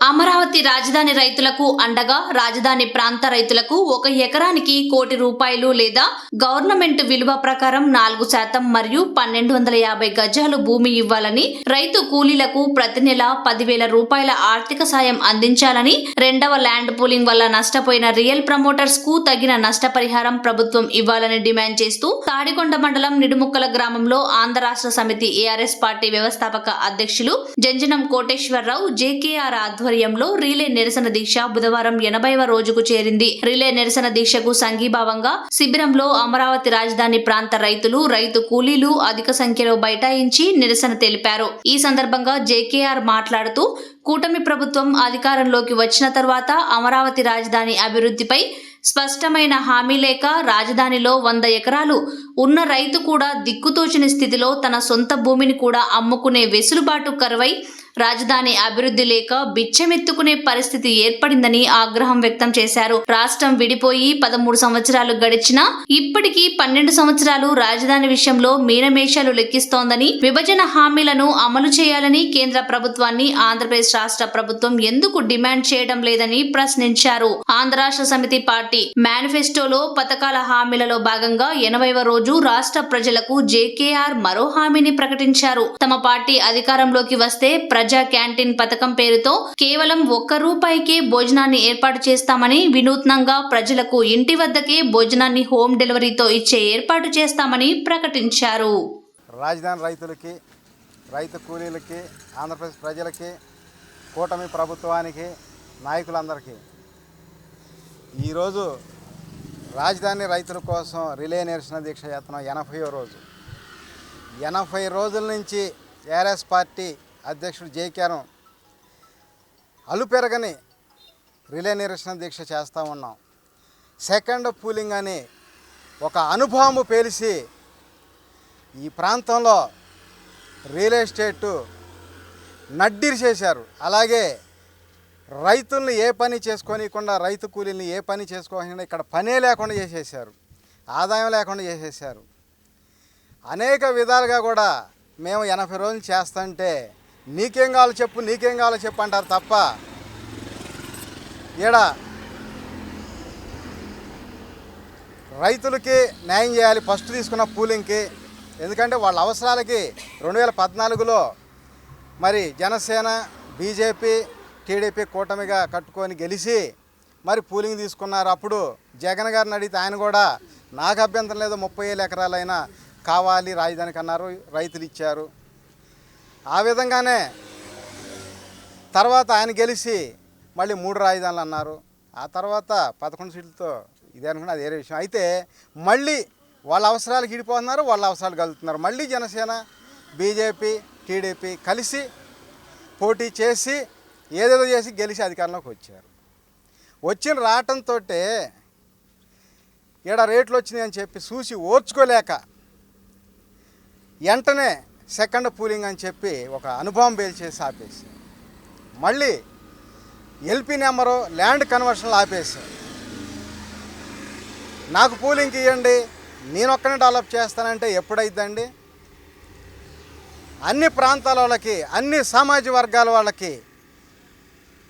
అమరావతి రాజధాని రైతులకు అండగా రాజధాని ప్రాంత రైతులకు ఒక ఎకరానికి కోటి రూపాయలు లేదా గవర్నమెంట్ విలువ ప్రకారం నాలుగు శాతం మరియు పన్నెండు వందల యాభై గజాలు భూమి ఇవ్వాలని రైతు కూలీలకు ప్రతి నెల పదివేల రూపాయల ఆర్థిక సాయం అందించాలని రెండవ ల్యాండ్ పూలింగ్ వల్ల నష్టపోయిన రియల్ ప్రమోటర్స్కు తగిన నష్టపరిహారం ప్రభుత్వం ఇవ్వాలని డిమాండ్ చేస్తూ తాడికొండ మండలం నిడుముక్కల గ్రామంలో ఆంధ్ర రాష్ట్ర సమితి ఏఆర్ఎస్ పార్టీ వ్యవస్థాపక అధ్యక్షులు జంజనం కోటేశ్వరరావు జేకేఆర్ ఆధ్వర్యంలో రిలే నిరసన దీక్ష బుధవారం ఎనభైవ రోజుకు చేరింది. రిలే నిరసన దీక్షకు సంఘీభావంగా శిబిరంలో అమరావతి రాజధాని ప్రాంత రైతులు రైతు కూలీలు అధిక సంఖ్యలో బైఠాయించి నిరసన తెలిపారు. ఈ సందర్భంగా జేకేఆర్ మాట్లాడుతూ కూటమి ప్రభుత్వం అధికారంలోకి వచ్చిన తర్వాత అమరావతి రాజధాని అభివృద్ధిపై స్పష్టమైన హామీ లేక రాజధానిలో వంద ఎకరాలు ఉన్న రైతు కూడా దిక్కుతోచిన స్థితిలో తన సొంత భూమిని కూడా అమ్ముకునే వెసులుబాటు కరువై రాజధాని అభివృద్ధి లేక బిచ్చమెత్తుకునే పరిస్థితి ఏర్పడిందని ఆగ్రహం వ్యక్తం చేశారు. రాష్ట్రం విడిపోయి పదమూడు సంవత్సరాలు గడిచినా ఇప్పటికీ పన్నెండు సంవత్సరాలు రాజధాని విషయంలో మీనమేషాలు లెక్కిస్తోందని విభజన హామీలను అమలు చేయాలని కేంద్ర ప్రభుత్వాన్ని ఆంధ్రప్రదేశ్ రాష్ట్ర ప్రభుత్వం ఎందుకు డిమాండ్ చేయడం లేదని ప్రశ్నించారు. ఆంధ్ర రాష్ట్ర సమితి పార్టీ మేనిఫెస్టోలో పథకాల హామీలలో భాగంగా ఎనభైవ రోజు రాష్ట్ర ప్రజలకు జేకేఆర్ మరో హామీని ప్రకటించారు. తమ పార్టీ అధికారంలోకి వస్తే ప్రజ ప్రజా క్యాంటీన్ పథకం పేరుతో కేవలం ఒక్క రూపాయికే భోజనాన్ని ఏర్పాటు చేస్తామని వినూత్నంగా ప్రజలకు ఇంటి వద్దకే భోజనాన్ని హోమ్ డెలివరీతో ఇచ్చే ఏర్పాటు చేస్తామని ప్రకటించారు. రాజధాని రైతులకి రైతు కూలీలకి ఆంధ్రప్రదేశ్ ప్రజలకి కూటమి ప్రభుత్వానికి నాయకులందరికీ ఈరోజు రాజధాని రైతుల కోసం రిలే నిరసన దీక్ష యత్నం ఎనభైవ రోజు. ఎనభై రోజుల నుంచి ఏఆర్ఎస్ పార్టీ అధ్యక్షుడు జేకేరం అలుపెరగని రిలే నిరసన దీక్ష చేస్తూ ఉన్నాం. సెకండ్ పూలింగ్ అని ఒక అనుభవం పేలిసి ఈ ప్రాంతంలో రియల్ ఎస్టేటు నడ్డిరి చేశారు. అలాగే రైతుల్ని ఏ పని చేసుకోనికుండా రైతు కూలీల్ని ఏ పని చేసుకోకుండా ఇక్కడ పనే లేకుండా చేసేసారు ఆదాయం లేకుండా చేసేసారు అనేక విధాలుగా కూడా మేము ఎనభై రోజులు చేస్తుంటే నీకేం కావాలో చెప్పు నీకేం కావాలో చెప్పు అంటారు తప్ప. ఈడ రైతులకి న్యాయం చేయాలి ఫస్ట్ తీసుకున్న పూలింగ్కి. ఎందుకంటే వాళ్ళ అవసరాలకి రెండు వేల పద్నాలుగులో మరి జనసేన బీజేపీ టీడీపీ కూటమిగా కట్టుకొని గెలిచి మరి పూలింగ్ తీసుకున్నారు. అప్పుడు జగన్ గారిని అడిగితే ఆయన కూడా నాకు అభ్యంతరం లేదు ముప్పై ఏళ్ళ ఎకరాలైనా కావాలి రాజధానికి అన్నారు రైతులు ఇచ్చారు. ఆ విధంగానే తర్వాత ఆయన గెలిచి మళ్ళీ మూడు రాజధానులు అన్నారు. ఆ తర్వాత పదకొండు సీట్లతో ఇదే అనుకున్నా అది వేరే విషయం. అయితే మళ్ళీ వాళ్ళ అవసరాలు గిడిపోతున్నారు వాళ్ళ అవసరాలు కలుగుతున్నారు. మళ్ళీ జనసేన బీజేపీ టీడీపీ కలిసి పోటీ చేసి ఏదేదో చేసి గెలిచి అధికారంలోకి వచ్చారు. వచ్చిన రావటంతో ఈడ రేట్లు వచ్చినాయి అని చెప్పి చూసి ఓర్చుకోలేక వెంటనే సెకండ్ పూలింగ్ అని చెప్పి ఒక అనుభవం పేల్చేసి ఆపేసి మళ్ళీ ఎల్పి నెంబరు ల్యాండ్ కన్వర్షన్లు ఆపేసి నాకు పూలింగ్ ఇవ్వండి నేను ఒక్కనే డెవలప్ చేస్తానంటే ఎప్పుడైద్దండి? అన్ని ప్రాంతాల వాళ్ళకి అన్ని సామాజిక వర్గాల వాళ్ళకి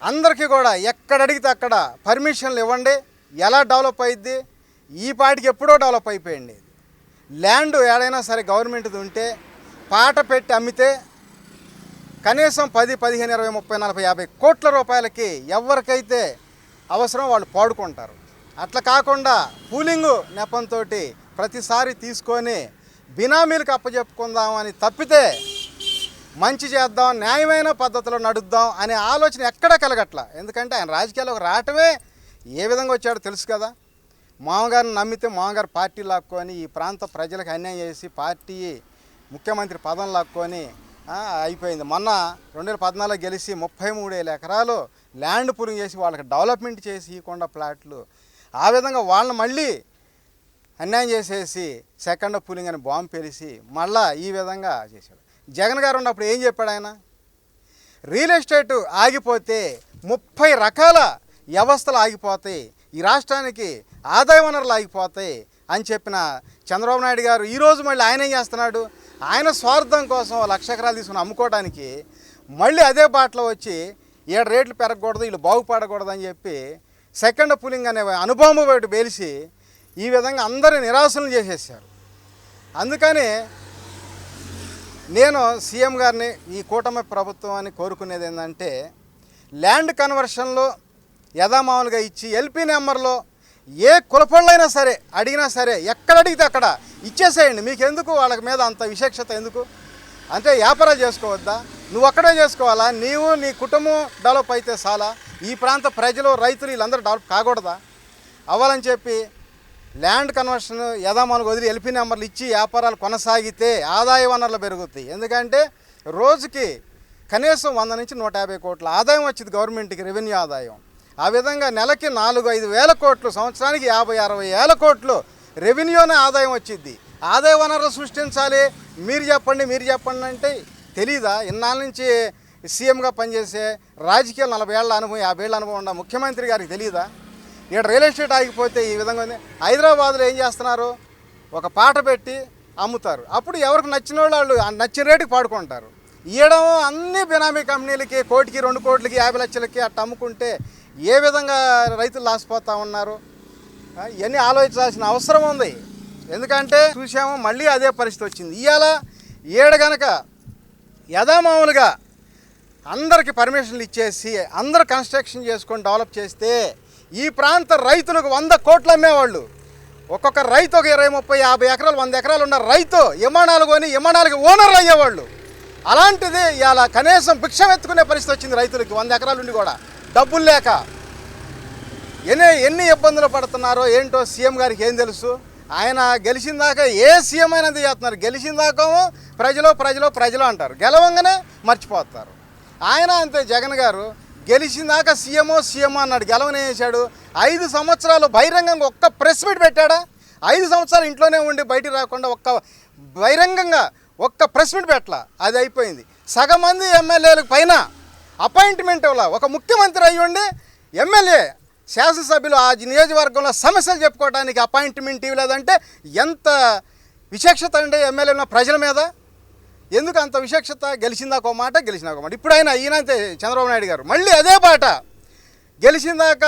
అందరికీ కూడా ఎక్కడ అడిగితే అక్కడ పర్మిషన్లు ఇవ్వండి ఎలా డెవలప్ అయింది ఈ పాటికి ఎప్పుడో డెవలప్ అయిపోయింది. ల్యాండ్ ఏడైనా సరే గవర్నమెంట్ది ఉంటే పాట పెట్టి అమ్మితే కనీసం పది పదిహేను ఇరవై ముప్పై నలభై యాభై కోట్ల రూపాయలకి ఎవరికైతే అవసరం వాళ్ళు పాడుకుంటారు. అట్లా కాకుండా పూలింగు నెపంతో ప్రతిసారి తీసుకొని బినామీలకు అప్పచెప్పుకుందాం అని తప్పితే మంచి చేద్దాం న్యాయమైన పద్ధతిలో నడుద్దాం అనే ఆలోచన ఎక్కడ కలగట్ల. ఎందుకంటే ఆయన రాజకీయాల్లోకి రావటమే ఏ విధంగా వచ్చాడో తెలుసు కదా. మామగారిని నమ్మితే మామగారు పార్టీ లాక్కొని ఈ ప్రాంత ప్రజలకు అన్యాయం చేసి పార్టీ ముఖ్యమంత్రి పదం లాక్కొని అయిపోయింది. మొన్న రెండు వేల పద్నాలుగు గెలిచి ముప్పై మూడు వేల ఎకరాలు ల్యాండ్ పూలింగ్ చేసి వాళ్ళకి డెవలప్మెంట్ చేసి ఇవ్వకుండా ప్లాట్లు ఆ విధంగా వాళ్ళని మళ్ళీ అన్యాయం చేసేసి సెకండ్ పూలింగ్ అని బాంబు పేలిసి మళ్ళా ఈ విధంగా చేశాడు. జగన్ గారు ఉన్నప్పుడు ఏం చెప్పాడు ఆయన? రియల్ ఎస్టేట్ ఆగిపోతే ముప్పై రకాల వ్యవస్థలు ఆగిపోతాయి ఈ రాష్ట్రానికి ఆదాయ వనరులు ఆగిపోతాయి అని చెప్పిన చంద్రబాబు నాయుడు గారు ఈరోజు మళ్ళీ ఆయన ఏం చేస్తున్నాడు? ఆయన స్వార్థం కోసం లక్ష ఎకరాలు తీసుకుని అమ్ముకోవడానికి మళ్ళీ అదే బాటలో వచ్చి ఏడు రేట్లు పెరగకూడదు వీళ్ళు బాగుపడకూడదు అని చెప్పి సెకండ్ పులింగ్ అనే అనుభవం బయట పేలిసి ఈ విధంగా అందరి నిరాశలు చేసేసారు అందుకని నేను సీఎం గారిని ఈ కూటమి ప్రభుత్వాన్ని కోరుకునేది ఏంటంటే ల్యాండ్ కన్వర్షన్లో యథామామూలుగా ఇచ్చి ఎల్పీ నెంబర్లో ఏ కులపళ్ళైనా సరే అడిగినా సరే ఎక్కడ అడిగితే అక్కడ ఇచ్చేసేయండి. మీకు ఎందుకు వాళ్ళ మీద అంత విశేషత ఎందుకు? అంటే వ్యాపారాలు చేసుకోవద్దా? నువ్వు అక్కడే చేసుకోవాలా? నీవు నీ కుటుంబం డెవలప్ అయితే చాలా ఈ ప్రాంత ప్రజలు రైతులు వీళ్ళందరూ డెవలప్ కాకూడదా? అవ్వాలని చెప్పి ల్యాండ్ కన్వర్షన్ యథామానుకు వదిలి ఎల్పీ నెంబర్లు ఇచ్చి వ్యాపారాలు కొనసాగితే ఆదాయ వనరులు పెరుగుతాయి. ఎందుకంటే రోజుకి కనీసం వంద నుంచి నూట యాభై కోట్ల ఆదాయం వచ్చింది గవర్నమెంట్కి రెవెన్యూ ఆదాయం. ఆ విధంగా నెలకి నాలుగు ఐదు వేల కోట్లు సంవత్సరానికి యాభై అరవై వేల కోట్లు రెవెన్యూనే ఆదాయం వచ్చింది ఆదాయ వనరులు సృష్టించాలి. మీరు చెప్పండి మీరు చెప్పండి అంటే తెలీదా? ఇన్నాళ్ళ నుంచి సీఎంగా పనిచేసే రాజకీయాలు నలభై ఏళ్ళ అనుభవం యాభై ఏళ్ళ అనుభవం ఉన్న ముఖ్యమంత్రి గారికి తెలియదా ఇక్కడ రియల్ ఎస్టేట్ ఆగిపోతే ఈ విధంగా ఉంది. హైదరాబాద్లో ఏం చేస్తున్నారు? ఒక పాట పెట్టి అమ్ముతారు. అప్పుడు ఎవరికి నచ్చిన వాళ్ళు వాళ్ళు ఆ నచ్చిన రేటుకి పాడుకుంటారు. ఇవ్వడం అన్ని బినామీ కంపెనీలకి కోటికి రెండు కోట్లకి యాభై లక్షలకి అట్ట అమ్ముకుంటే ఏ విధంగా రైతులు లాసిపోతూ ఉన్నారు? ఇవన్నీ ఆలోచించాల్సిన అవసరం ఉంది. ఎందుకంటే చూసాము మళ్ళీ అదే పరిస్థితి వచ్చింది. ఇవాళ ఏడ గనక యథామామూలుగా అందరికి పర్మిషన్లు ఇచ్చేసి అందరు కన్స్ట్రక్షన్ చేసుకొని డెవలప్ చేస్తే ఈ ప్రాంత రైతులకు వంద కోట్లు అమ్మేవాళ్ళు. ఒక్కొక్క రైతు ఒక ఇరవై ముప్పై యాభై ఎకరాలు వంద ఎకరాలు ఉన్న రైతు విమానాలు కొని విమానాలకు ఓనర్లు అయ్యేవాళ్ళు. అలాంటిది ఇలా కనీసం భిక్షం ఎత్తుకునే పరిస్థితి వచ్చింది రైతులకి వంద ఎకరాలు ఉండి కూడా. డబ్బులు లేక ఎన్ని ఎన్ని ఇబ్బందులు పడుతున్నారో ఏంటో సీఎం గారికి ఏం తెలుసు? ఆయన గెలిచిన దాకా ఏ సీఎం అయినది చేస్తున్నారు? గెలిచిన దాకేమో ప్రజలు ప్రజలు ప్రజలు అంటారు. గెలవంగానే మర్చిపోతారు. ఆయన అంతే జగన్ గారు గెలిచిన దాకా సీఎంఓ సీఎం అన్నాడు. గెలవనే చేశాడు? ఐదు సంవత్సరాలు బహిరంగంగా ఒక్క ప్రెస్ మీట్ పెట్టాడా? ఐదు సంవత్సరాలు ఇంట్లోనే ఉండి బయటికి రాకుండా ఒక్క బహిరంగంగా ఒక్క ప్రెస్ మీట్ పెట్టలా? అది అయిపోయింది. సగం మంది ఎమ్మెల్యేలకు పైన అపాయింట్మెంట్ ఇవ్వాల? ఒక ముఖ్యమంత్రి అయ్యి ఎమ్మెల్యే శాసనసభ్యులు ఆ నియోజకవర్గంలో సమస్యలు చెప్పుకోవడానికి అపాయింట్మెంట్ ఇవ్వలేదంటే ఎంత విశేషత అండి ఎమ్మెల్యే ఉన్న ప్రజల మీద? ఎందుకు అంత విశేషత? గెలిచిందాక ఒక మాట గెలిచినాక ఒక మాట. ఇప్పుడు ఆయన ఈయనంతే చంద్రబాబు నాయుడు గారు. మళ్ళీ అదే పాట. గెలిచిందాక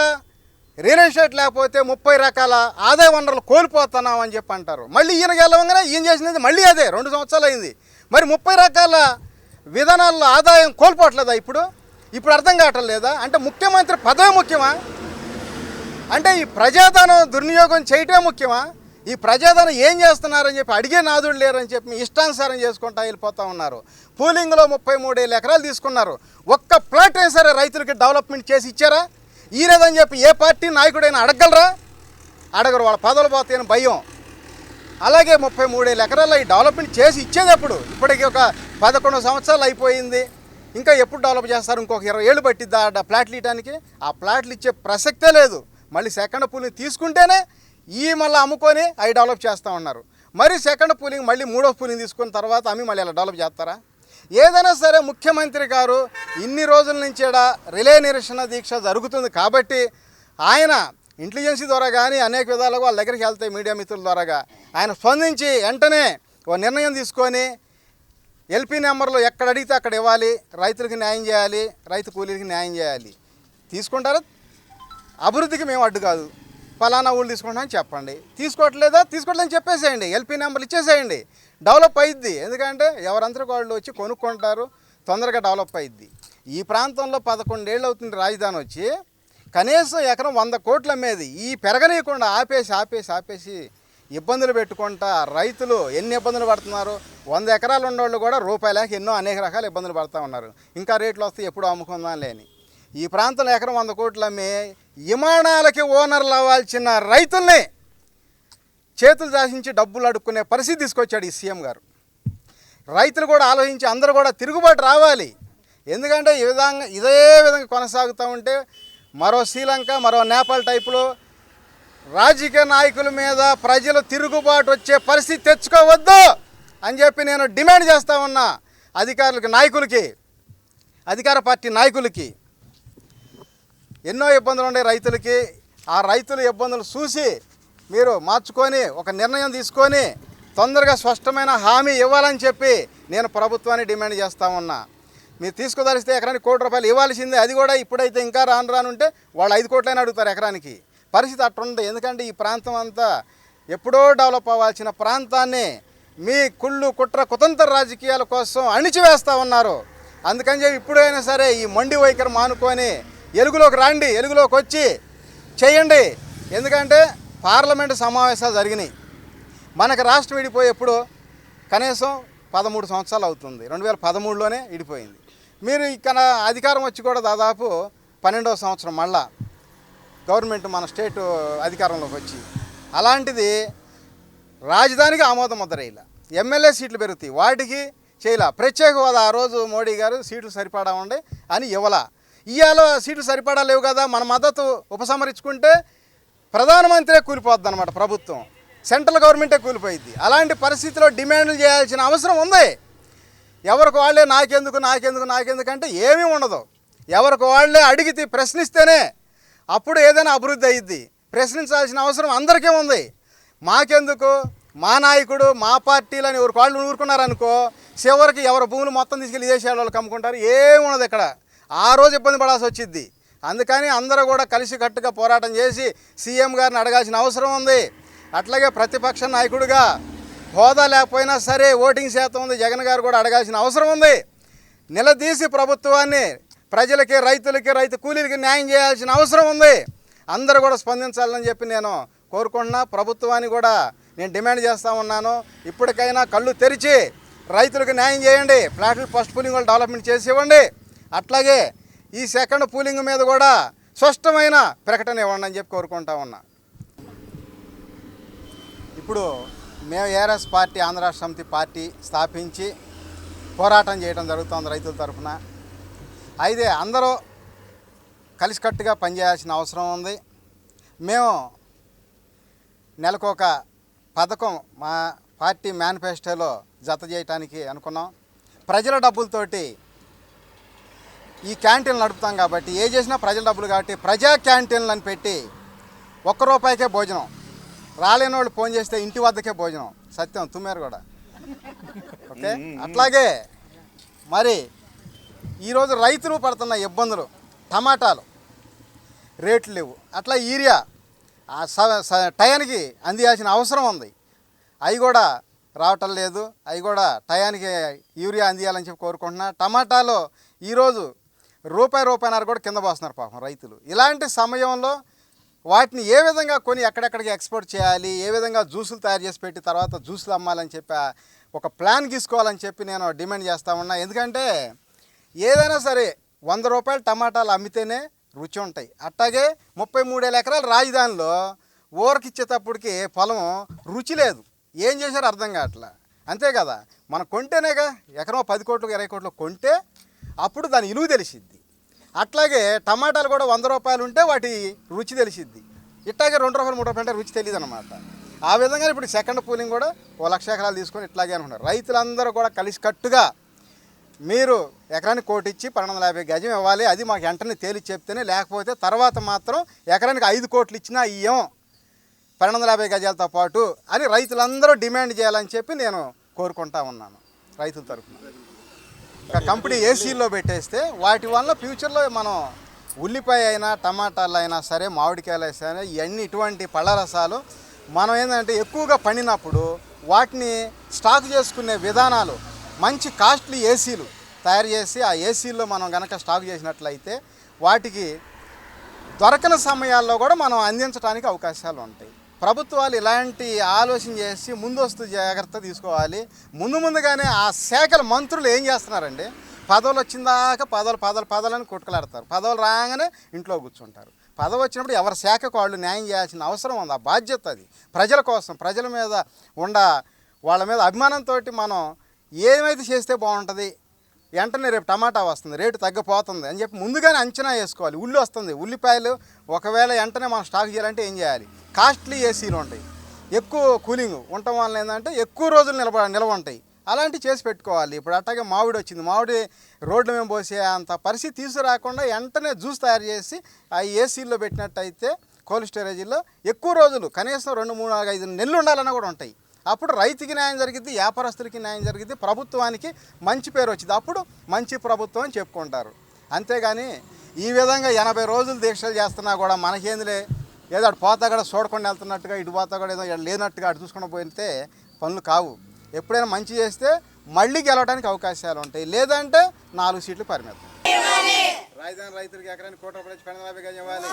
రియల్ ఎస్టేట్ లేకపోతే ముప్పై రకాల ఆదాయ వనరులు కోల్పోతున్నాం అని చెప్పి అంటారు. మళ్ళీ ఈయన గెలవంగానే ఈయన చేసినది మళ్ళీ అదే. రెండు సంవత్సరాలు అయింది. మరి ముప్పై రకాల విధానాల్లో ఆదాయం కోల్పోవట్లేదా ఇప్పుడు? ఇప్పుడు అర్థం కావటం లేదా? అంటే ముఖ్యమంత్రి పదవి ముఖ్యమా? అంటే ఈ ప్రజాధనం దుర్వినియోగం చేయటమే ముఖ్యమా? ఈ ప్రజాధనం ఏం చేస్తున్నారని చెప్పి అడిగే నాదుడు లేరని చెప్పి ఇష్టానుసారం చేసుకుంటా వెళ్ళిపోతా ఉన్నారు. పూలింగ్లో ముప్పై మూడేళ్ళు ఎకరాలు తీసుకున్నారు. ఒక్క ప్లాట్ అయినా సరే రైతులకి డెవలప్మెంట్ చేసి ఇచ్చారా? ఈ లేదని చెప్పి ఏ పార్టీ నాయకుడైనా అడగలరా అడగరు వాళ్ళ పదవులు పోతాయని భయం. అలాగే ముప్పై మూడేళ్ళ ఎకరాల్లో ఈ డెవలప్మెంట్ చేసి ఇచ్చేది ఇప్పటికి ఒక పదకొండు సంవత్సరాలు అయిపోయింది. ఇంకా ఎప్పుడు డెవలప్ చేస్తారు? ఇంకొక ఇరవై ఏళ్ళు పట్టిద్దా ఆ ప్లాట్లు ఇవ్వడానికి ఆ ప్లాట్లు ఇచ్చే ప్రసక్తే లేదు. మళ్ళీ సెకండ్ పూలింగ్ తీసుకుంటేనే ఈ మళ్ళీ అమ్ముకొని అవి డెవలప్ చేస్తూ ఉన్నారు. మరి సెకండ్ పూలింగ్ మళ్ళీ మూడో పూలింగ్ తీసుకున్న తర్వాత అమ్మి మళ్ళీ అలా డెవలప్ చేస్తారా? ఏదైనా సరే ముఖ్యమంత్రి గారు ఇన్ని రోజుల నుంచి రిలే నిరసన దీక్ష జరుగుతుంది కాబట్టి ఆయన ఇంటెలిజెన్సీ ద్వారా కానీ అనేక విధాలుగా వాళ్ళ దగ్గరికి వెళ్తాయి మీడియా మిత్రుల ద్వారాగా ఆయన స్పందించి వెంటనే ఓ నిర్ణయం తీసుకొని ఎల్పీ నెంబర్లు ఎక్కడ అడిగితే అక్కడ ఇవ్వాలి రైతులకు న్యాయం చేయాలి రైతు కూలీలకి న్యాయం చేయాలి. తీసుకుంటారా? అభివృద్ధికి మేము అడ్డు కాదు. ఫలానా ఊళ్ళు తీసుకుంటామని చెప్పండి. తీసుకోవట్లేదా? తీసుకోవట్లేదని చెప్పేసేయండి. ఎల్పీ నెంబర్లు ఇచ్చేసేయండి. డెవలప్ అయ్యిద్ది ఎందుకంటే ఎవరంతరికి వాళ్ళు వచ్చి కొనుక్కుంటారు తొందరగా డెవలప్ అయ్యిద్ది ఈ ప్రాంతంలో పదకొండేళ్ళు అవుతుంది రాజధాని వచ్చి కనీసం ఎకరం వంద కోట్లు అమ్మేది. ఈ పెరగనీయకుండా ఆపేసి ఆపేసి ఆపేసి ఇబ్బందులు పెట్టుకుంటా రైతులు ఎన్ని ఇబ్బందులు పడుతున్నారు? వంద ఎకరాలు ఉన్నోళ్ళు కూడా రూపాయలకి ఎన్నో అనేక రకాల ఇబ్బందులు పడుతూ ఉన్నారు. ఇంకా రేట్లు వస్తే ఎప్పుడు అమ్ముకుందాం లేని. ఈ ప్రాంతంలో ఎకరం వంద కోట్లు అమ్మి విమానాలకి ఓనర్లు అవ్వాల్సిన రైతుల్ని చేతులు దాచించి డబ్బులు అడుక్కునే పరిస్థితి తీసుకొచ్చాడు ఈ సీఎం గారు. రైతులు కూడా ఆలోచించి అందరూ కూడా తిరుగుబాటు రావాలి. ఎందుకంటే ఈ విధంగా ఇదే విధంగా కొనసాగుతూ ఉంటే మరో శ్రీలంక మరో నేపాల్ టైపులో రాజకీయ నాయకుల మీద ప్రజలు తిరుగుబాటు వచ్చే పరిస్థితి తెచ్చుకోవద్దు అని చెప్పి నేను డిమాండ్ చేస్తా ఉన్నా అధికారులకి నాయకులకి అధికార పార్టీ నాయకులకి. ఎన్నో ఇబ్బందులు ఉన్నాయి రైతులకి. ఆ రైతుల ఇబ్బందులు చూసి మీరు మార్చుకొని ఒక నిర్ణయం తీసుకొని తొందరగా స్పష్టమైన హామీ ఇవ్వాలని చెప్పి నేను ప్రభుత్వాన్ని డిమాండ్ చేస్తా ఉన్నా. మీరు తీసుకోదలిస్తే ఎకరానికి కోటి రూపాయలు ఇవ్వాల్సిందే. అది కూడా ఇప్పుడైతే ఇంకా రాను రాను ఉంటే వాళ్ళు ఐదు కోట్లైనా అడుగుతారు ఎకరానికి. పరిస్థితి అట్టుంది ఎందుకంటే ఈ ప్రాంతం అంతా ఎప్పుడో డెవలప్ అవ్వాల్సిన ప్రాంతాన్ని మీ కుళ్ళు కుట్ర కుతంత్ర రాజకీయాల కోసం అణిచివేస్తూ ఉన్నారు. అందుకని చెప్పి ఇప్పుడైనా సరే ఈ మొండి వైఖరి మానుకొని ఎలుగులోకి రండి ఎలుగులోకి వచ్చి చేయండి. ఎందుకంటే పార్లమెంటు సమావేశాలు జరిగినాయి. మనకు రాష్ట్రం విడిపోయి ఎప్పుడు? కనీసం పదమూడు సంవత్సరాలు అవుతుంది. రెండు వేల పదమూడులోనే విడిపోయింది. మీరు ఇక్కడ అధికారం వచ్చి కూడా దాదాపు పన్నెండవ సంవత్సరం మళ్ళా గవర్నమెంట్ మన స్టేట్ అధికారంలోకి వచ్చి. అలాంటిది రాజధానికి ఆమోద ముద్ర ఎమ్మెల్యే సీట్లు పెరుగుతాయి. వాటికి చేయలా. ప్రత్యేక హోదా ఆ రోజు మోడీ గారు సీట్లు సరిపడా ఉండే అని ఇవ్వలా. ఇవాళ సీట్లు సరిపడా లేవు కదా మన మద్దతు ఉపసంహరించుకుంటే ప్రధానమంత్రే కూలిపోద్ది అనమాట ప్రభుత్వం. సెంట్రల్ గవర్నమెంటే కూలిపోయింది అలాంటి పరిస్థితిలో డిమాండ్లు చేయాల్సిన అవసరం ఉంది. ఎవరికి వాళ్ళే నాకెందుకు నాకెందుకు నాకెందుకు అంటే ఏమీ ఉండదు. ఎవరికి వాళ్ళే అడిగితే ప్రశ్నిస్తేనే అప్పుడు ఏదైనా అభివృద్ధి అయ్యిద్ది. ప్రశ్నించాల్సిన అవసరం అందరికీ ఉంది. మాకెందుకు? మా నాయకుడు మా పార్టీలు అని కాళ్ళు ఊరుకున్నారనుకో చివరికి ఎవరి భూములు మొత్తం తీసుకెళ్ళి విదేశాల వాళ్ళు కమ్ముకుంటారు ఏమి ఇక్కడ. ఆ రోజు ఇబ్బంది పడాల్సి వచ్చింది అందుకని అందరూ కూడా కలిసి కట్టుగా పోరాటం చేసి సీఎం గారిని అడగాల్సిన అవసరం ఉంది. అట్లాగే ప్రతిపక్ష నాయకుడిగా హోదా లేకపోయినా సరే ఓటింగ్ శాతం ఉంది. జగన్ గారు కూడా అడగాల్సిన అవసరం ఉంది. నిలదీసి ప్రభుత్వాన్ని ప్రజలకి రైతులకి రైతు కూలీలకి న్యాయం చేయాల్సిన అవసరం ఉంది. అందరూ కూడా స్పందించాలని చెప్పి నేను కోరుకుంటున్నా. ప్రభుత్వాన్ని కూడా నేను డిమాండ్ చేస్తూ ఉన్నాను. ఇప్పటికైనా కళ్ళు తెరిచి రైతులకు న్యాయం చేయండి. ఫ్లాట్లు ఫస్ట్ పూలింగ్ వాళ్ళు డెవలప్మెంట్ చేసి ఇవ్వండి. అట్లాగే ఈ సెకండ్ పూలింగ్ మీద కూడా స్పష్టమైన ప్రకటన ఇవ్వండి అని చెప్పి కోరుకుంటా ఉన్నా. ఇప్పుడు మేము ఏఆర్ఎస్ పార్టీ ఆంధ్ర సమితి పార్టీ స్థాపించి పోరాటం చేయడం జరుగుతుంది రైతుల తరఫున. అయితే అందరూ కలిసికట్టుగా పనిచేయాల్సిన అవసరం ఉంది. మేము నెలకొక పథకం మా పార్టీ మేనిఫెస్టోలో జత చేయటానికి అనుకున్నాం. ప్రజల డబ్బులతోటి ఈ క్యాంటీన్లు నడుపుతాం కాబట్టి ఏ చేసినా ప్రజల డబ్బులు కాబట్టి ప్రజా క్యాంటీన్లు అని పెట్టి ఒక్క రూపాయికే భోజనం. రాలేని వాళ్ళు ఫోన్ చేస్తే ఇంటి వద్దకే భోజనం. సత్యం తుమ్మారు కూడా. ఓకే? అట్లాగే మరి ఈరోజు రైతులు పడుతున్న ఇబ్బందులు టమాటాలు రేట్లు లేవు. అట్లా యూరియా ఆ స- స- టయానికి అందియాల్సిన అవసరం ఉంది. అవి కూడా రావటం లేదు. అవి కూడా టయానికి యూరియా అందియాలని చెప్పి కోరుకుంటున్నా. టమాటాలు ఈరోజు రూపాయి రూపాయిన్నర కూడా కింద పోస్తున్నారు పాపం రైతులు. ఇలాంటి సమయంలో వాటిని ఏ విధంగా కొని ఎక్కడెక్కడికి ఎక్స్పోర్ట్ చేయాలి ఏ విధంగా జ్యూసులు తయారు చేసి పెట్టి తర్వాత జ్యూసులు అమ్మాలని చెప్పి ఒక ప్లాన్ గీసుకోవాలని చెప్పి నేను డిమాండ్ చేస్తా ఉన్నా. ఎందుకంటే ఏదైనా సరే వంద రూపాయలు టమాటాలు అమ్మితేనే రుచి ఉంటాయి. అట్లాగే ముప్పై మూడేల ఎకరాల రాజధానిలో ఊరకిచ్చేటప్పటికి పొలం రుచి లేదు. ఏం చేశారో అర్థం కావట్లా? అంతే కదా? మనం కొంటేనేగా ఎకరం పది కోట్లు ఇరవై కోట్లు కొంటే అప్పుడు దాని ఇలువ తెలిసిద్ది. అట్లాగే టమాటాలు కూడా వంద రూపాయలు ఉంటే వాటి రుచి తెలిసిద్ది. ఇట్లాగే రెండు రూపాయలు మూడు రూపాయలు అంటే రుచి తెలియదు అనమాట ఆ విధంగా ఇప్పుడు సెకండ్ పూలింగ్ కూడా ఓ లక్ష ఎకరాలు తీసుకొని ఇట్లాగే అనుకున్నారు. రైతులందరూ కూడా కలిసికట్టుగా మీరు ఎకరానికి కోటి ఇచ్చి పన్నెండు యాభై గజం ఇవ్వాలి అది మాకు వెంటనే తేలి చెప్తేనే లేకపోతే తర్వాత మాత్రం ఎకరానికి ఐదు కోట్లు ఇచ్చినా ఇయ్యం పన్నెండు వందల యాభై గజాలతో పాటు అని రైతులందరూ డిమాండ్ చేయాలని చెప్పి నేను కోరుకుంటా ఉన్నాను రైతుల తరఫున. ఒక కంపెనీ ఏసీల్లో పెట్టేస్తే వాటి వల్ల ఫ్యూచర్లో మనం ఉల్లిపాయ అయినా టమాటాలు అయినా సరే మామిడికాయలు అయినా సరే ఇవన్నీ ఇటువంటి పళ్ళ రసాలు మనం ఏంటంటే ఎక్కువగా పండినప్పుడు వాటిని స్టాక్ చేసుకునే విధానాలు మంచి కాస్ట్లీ ఏసీలు తయారు చేసి ఆ ఏసీల్లో మనం కనుక స్టాక్ చేసినట్లయితే వాటికి దొరకని సమయాల్లో కూడా మనం అందించడానికి అవకాశాలు ఉంటాయి. ప్రభుత్వాలు ఇలాంటి ఆలోచన చేసి ముందస్తు జాగ్రత్త తీసుకోవాలి. ముందు ముందుగానే ఆ శాఖల మంత్రులు ఏం చేస్తున్నారండి? పదవులు వచ్చిందాక పదవులు పదవులు పదవులని కొట్టుకలాడతారు. పదవులు రాగానే ఇంట్లో కూర్చుంటారు. పదవి వచ్చినప్పుడు ఎవరి శాఖకు వాళ్ళు న్యాయం చేయాల్సిన అవసరం ఉంది. ఆ బాధ్యత అది. ప్రజల కోసం ప్రజల మీద ఉండ వాళ్ళ మీద అభిమానంతో మనం ఏమైతే చేస్తే బాగుంటుంది? వెంటనే రేపు టమాటా వస్తుంది రేటు తగ్గిపోతుంది అని చెప్పి ముందుగానే అంచనా వేసుకోవాలి. ఉల్లి వస్తుంది. ఉల్లిపాయలు ఒకవేళ వెంటనే మనం స్టాక్ చేయాలంటే ఏం చేయాలి? కాస్ట్లీ ఏసీలు ఉంటాయి. ఎక్కువ కూలింగ్ ఉండటం వల్ల ఏంటంటే ఎక్కువ రోజులు నిలబ నిలవ ఉంటాయి. అలాంటివి చేసి పెట్టుకోవాలి. ఇప్పుడు అట్టాగే మామిడి వచ్చింది. మామిడి రోడ్ల మేము పోసే అంత పరిస్థితి తీసుకురాకుండా వెంటనే జ్యూస్ తయారు చేసి ఆ ఏసీల్లో పెట్టినట్టయితే కోల్డ్ స్టోరేజీలో ఎక్కువ రోజులు కనీసం రెండు మూడు నాలుగు ఐదు నెలలు ఉండాలన్నా కూడా ఉంటాయి. అప్పుడు రైతుకి న్యాయం జరిగింది వ్యాపారస్తులకి న్యాయం జరిగింది ప్రభుత్వానికి మంచి పేరు వచ్చింది అప్పుడు మంచి ప్రభుత్వం అని చెప్పుకుంటారు. అంతేగాని ఈ విధంగా ఎనభై రోజులు దీక్షలు చేస్తున్నా కూడా మనకేందిలే? ఏదో అటు పోతా కూడా చూడకుండా వెళ్తున్నట్టుగా ఇటు పోతా కూడా ఏదో లేనట్టుగా అటు చూసుకుండా పోయితే పనులు కావు. ఎప్పుడైనా మంచి చేస్తే మళ్ళీ గెలవడానికి అవకాశాలు ఉంటాయి. లేదంటే నాలుగు సీట్లు పరిమితం. రాజధాని రైతులకి ఎకరానికి కోటి రూపాయలు పన్నెండు యాభై గజం ఇవ్వాలి.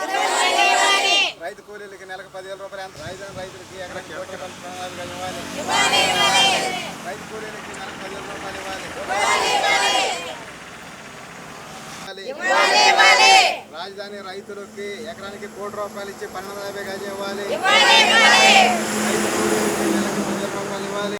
రైతు కూలీలకి నెలకు పదివేల రూపాయలు ఎంత? రాజధాని రైతులకి ఎకరానికి కోటి రూపాయలు పన్నెండు యాభై గజం ఇవ్వాలి. రైతు కూలీలకి నెలకు పదివేల రూపాయలు ఇవ్వాలి. రాజధాని రైతులకి ఎకరానికి కోటి రూపాయలు ఇచ్చి పన్నెండు యాభై గజం ఇవ్వాలి. రైతు కూలీలకి నెలకు పదివేల రూపాయలు ఇవ్వాలి.